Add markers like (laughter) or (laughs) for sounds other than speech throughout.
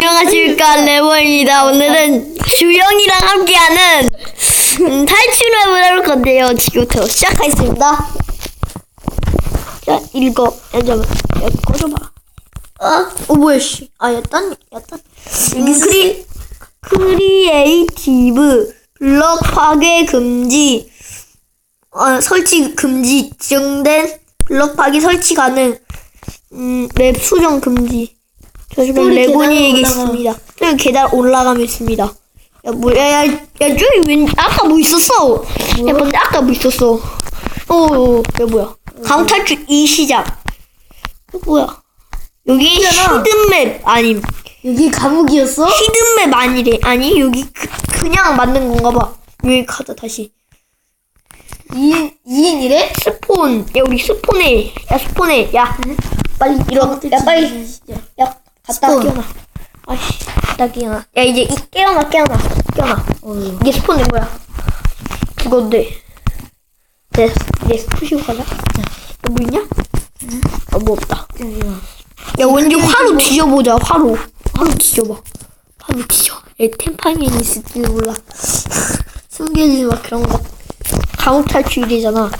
안녕하십니까 레몬입니다. 오늘은 주영이랑 함께하는 음, 탈출을 해볼 건데요. 지금부터 시작하겠습니다. 자 읽어. 야 잠깐. 야 꺼져봐. 어? 어 뭐야 씨. 아 야 딴. 야 딴. 음, 크리 크리에이티브 블럭 파괴 금지. 어, 설치 금지 지정된 블럭 파괴 설치 가능. 음, 맵 수정 금지. 저 지금 계단 얘기했습니다. 저기 계단 올라가면 있습니다. 야, 뭐야, 야, 야, 야, 저기 웬, 아까 뭐 있었어? 야, 근데 아까 뭐 있었어? 어, 어, 야, 뭐야. 강탈출 이 시작. 어, 뭐야. 여기 히든맵 아님. 여기 감옥이었어? 히든맵 아니래. 아니, 여기 그, 그냥 만든 건가 봐. 여기 가자, 다시. 2인, 2인이래? 스폰. 야, 우리 스폰해. 야, 스폰해. 야, 빨리 일어. 야, 빨리. 야, 갔다 스폰. 깨어나. 아씨, 갔다 깨어나. 야, 이제 이 깨어나, 깨어나, 깨어나. 어. 이게 스폰 된 거야. 그건데. 내, 내 푸시고 가자. 야, 뭐 있냐? 아, 뭐 없다. 야, 왠지 화로 뒤져보자, 화로. 화로 뒤져봐. 화로 뒤져. 야, 템파니에 있을지도 몰라. (laughs) 숨겨지지 마, 그런 거. 감옥 탈출이잖아.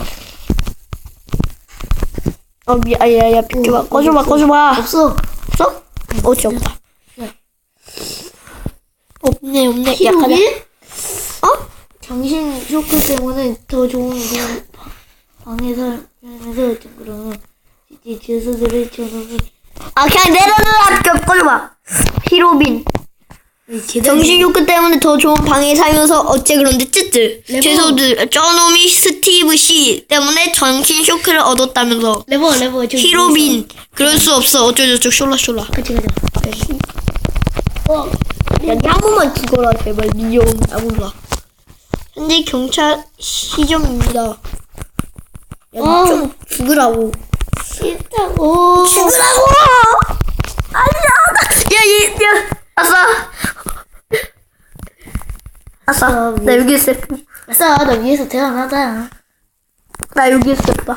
어, 미, 아, 야, 야, 비켜봐. 꺼줘봐, 꺼줘봐. 없어. 없어? 어찌 없다. 야. 없네, 없네. 히로빈? 어? 정신 쇼크 때문에 더 좋은 그런 방에 살면서 그러면 이제 죄수들을 저놈이 아, 그냥. 좀 꺼줘봐. 히로빈. 정신 욕구 때문에 더 좋은 방에 살면서 어째 그런데 쯔쯔. 레몬. 죄송들 저놈이 스티브 씨 때문에 정신 쇼크를 얻었다면서. 레버 레버 저기 히로빈. 그럴 수 없어. 어쩌저쩌 숄라숄라. 같이 가자. 어. 야, 니한 번만 죽어라, 제발. 니좀 아무나. 현재 경찰 시점입니다. 야, 어. 좀 죽으라고. 싫다고. 죽으라고! 아니야! 나- 야, 얘, 야, 아싸! 아싸, 나 여기 있어. 아싸 나 위에서 태어나자. 나 여기 있었다.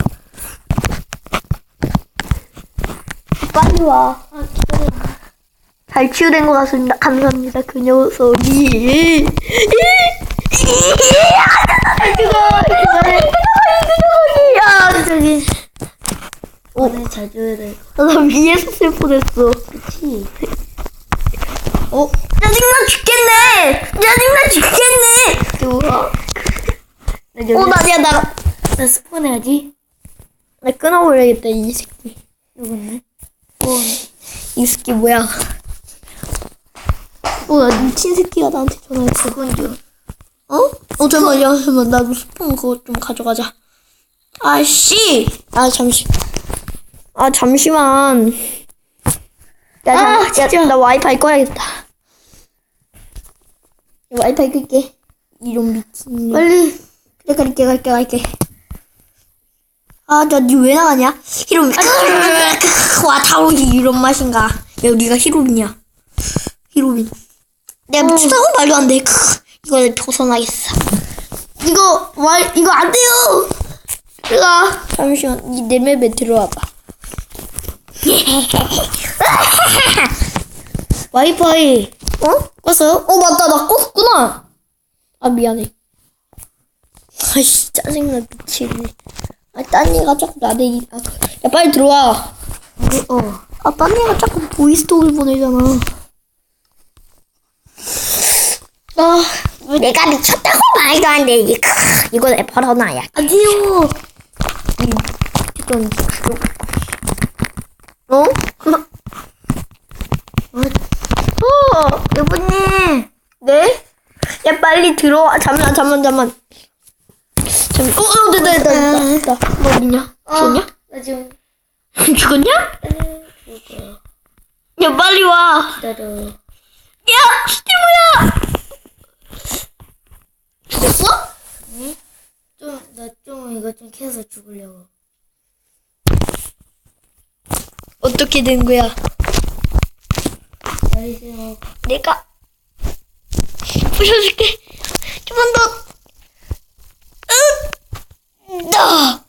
빨리 와. 아 기다려. 잘 치유된 것 같습니다. 감사합니다. 그 녀석이. 야, 저기. 오늘 잘 줘야 돼. 나 위에서 슬퍼했어. 그치? 어? 짜증나 죽겠네! 나 여기 어, 나, 야, 나, 나 스폰 해야지. 나 끊어버려야겠다, 이 새끼. 누군데? 이 새끼 뭐야? 어, 나 미친 새끼가 나한테 전화했어. 그건 좀. 어? 어, 잠깐만, 야, 잠깐만, 나도 스폰 그거 좀 가져가자. 아, 씨! 아, 잠시. 아, 잠시만. 야, 아, 잠, 야, 나 와이파이 꺼야겠다. 와이파이 끌게. 이런 미친. 빨리. 그래, 갈게, 갈게, 갈게. 아, 나 니 왜 나가냐? 히로빈. 와, 다오기 이런 맛인가. 야, 우리가 히로빈이야. 히로빈. 내가 미쳤다고 말도 안 돼. 이걸 벗어나겠어. 이거, 말, 이거 안 돼요! 내가. 잠시만, 이 내맵에 들어와봐. (laughs) 와이파이. 어? 껐어요? 어, 맞다. 나 껐구 나. 아, 미안해. 아이씨, 짜증나, 미치겠네. 아, 딴 얘가 자꾸 나대, 이- 아, 야, 빨리 들어와. 어. 아, 딴 얘가 자꾸 보이스톡을 보내잖아. 아, 내가 미쳤다고 말도 안 돼. 이게, 크, 이거 내 벌어놔야. 아니요. 이건, 어? 어, 여보님. 네? 야, 빨리 들어와. 잠만, 잠만, 잠만. 잠, 어, 어, 됐다, 됐다, 됐다. 됐다. 너 어딨냐? 죽었냐? 나 지금 (laughs) 죽었냐? 야, 빨리 와. 기다려. 야, 스티브야! 죽었어? 좀, 나 좀 이거 좀 캐서 죽으려고. 어떻게 된 거야? 기다리세요. 내가 부셔줄게. 좀만 더. 으, 나.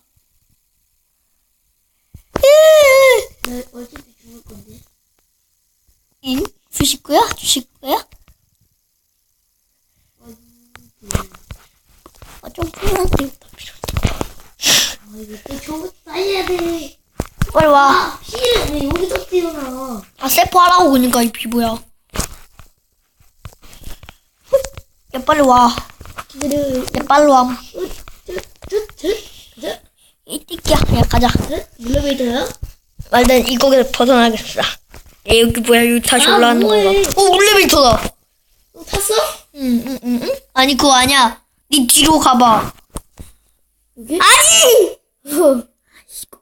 으, 나 어차피 죽을 건데. 인? 99 거야? 주실 거야? 아, 점프한테 필요. 아 이거 또 저거 따야 돼. 빨리 와. 아 피를 왜 여기서 띄어나? 아, 세포 하라고 그니까 이 피부야. 야, 빨리 와. 야, 빨리 와. 저저저 이 띠끼야. 야, 가자. 물레베이터야? 말든 이거에서 벗어나겠어. 야, 여기 뭐야? 여기 다시 아, 올라가는 뭐해. 건가? 오, 올레베이터다. 어, 탔어? 응, 응, 응, 응? 아니, 그거 아니야. 네 뒤로 가봐. 여기? 아니! 어,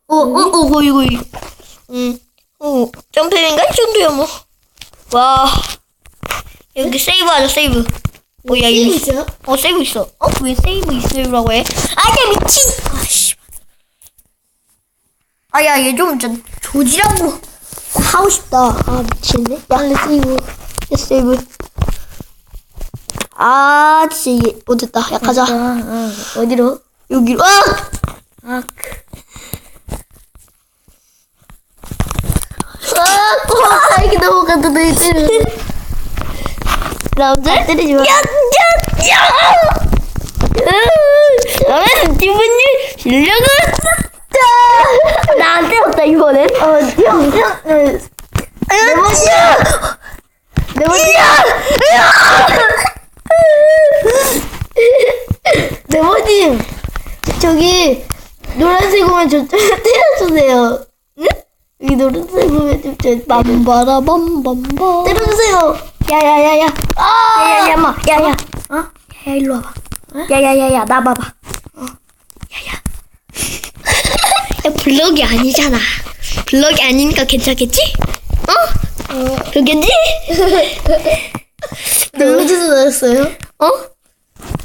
어, 어, 거기, 거기. 응. 어, 점프인가? 이 정도야, 뭐. 와. 여기 세이브 하자, 세이브. 어, 야, 이거. 있어요? 어, 세이브 있어. 어, 왜 세이브 있어요라고 해? 아니야, 미친! 아 씨. 아, 야, 얘 좀, 진짜, 조지라고. 하고 싶다. 아, 미치겠네. 야, 빨리 세이브. 야, 세이브. 아, 진짜, 얘, 못했다. 야, 가자. 아, 아, 어디로? 여기로. 아! 아, 아, 아, 이게 넘어간다, 너때 려. 남자? 때리지 마. 야, 야, 야! 나는 기분이 실력은 자 나한테 없다 이번엔 어, 형, 형, 네. 내 멋이야 내 멋이야 네모님, 저기, 노란색 오면 저 (laughs) 때려주세요. 응? 여기 노란색 오면 좀 저, 빰바라 빰빰바 때려주세요. 야야야야. 아! 야야야 마. 야야. 어? 야 일로 와봐. 야야야야 나 봐봐. 어? 야야. 야 (laughs) 블럭이 아니잖아. 블럭이 아니니까 괜찮겠지? 어? 어, 그겠지? 네, 어디서 나왔어요? 어?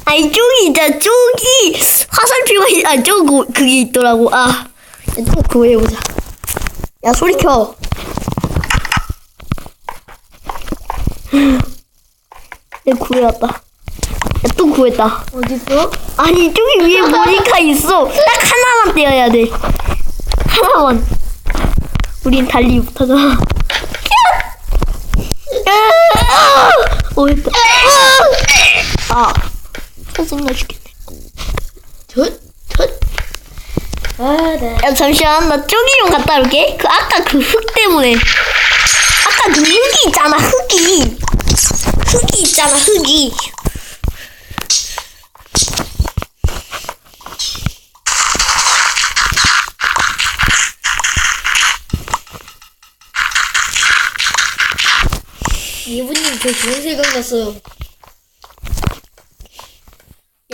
아니 쪽이 있잖아 쪽이 화살표가 있, 아 저거 그게 있더라고. 아또 구해보자. 야 소리 켜 내가 구해왔다. 야또 구했다. 어딨어? 아니 저기 위에 (laughs) 모니카 있어. 딱 하나만 떼어야 돼. 하나만. 우린 달리 못하잖아. 어 했다. 아 짜증나 죽겠네. 저, 저. 아, 네. 야 잠시만. 나 저기 좀 갔다 올게. 그 아까 그 흙 때문에. 아까 그 흙이 있잖아 흙이 흙이 있잖아 흙이. 이분님, 저 좋은 생각 났어요.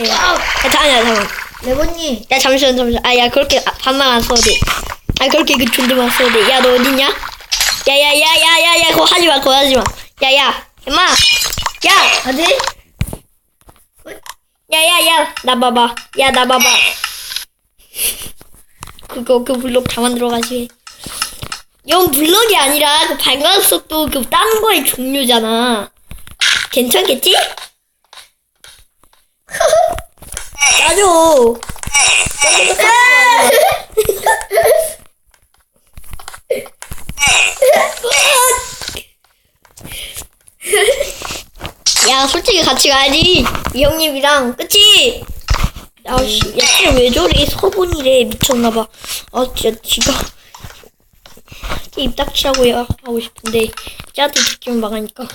야, 야, 야 잠깐만 잠깐만. 네모님, 야 잠시만 잠시만. 아 야 그렇게 아, 반말 안 써도 돼 아 그렇게 그 존댓말 써도 돼 야 너 어딨냐? 야 야 야 야 야 야 그거 하지 마 그거 하지 마. 야 야 엄마 야 아들? 야야 야 나 봐봐. 야 나 봐봐. 그거 그 블록 다 만들어가지. 영 블록이 아니라 그 발광 속도 그딴 거의 종류잖아. 괜찮겠지? (laughs) 나줘 (laughs) 야 솔직히 같이 가야지. 이 형님이랑. 그치? 아씨 야쟤왜 저래? 서분이래. 미쳤나봐. 아 진짜 지가 입 닥치라고 야 하고 싶은데 쟤한테 듣기만 막하니까. 삔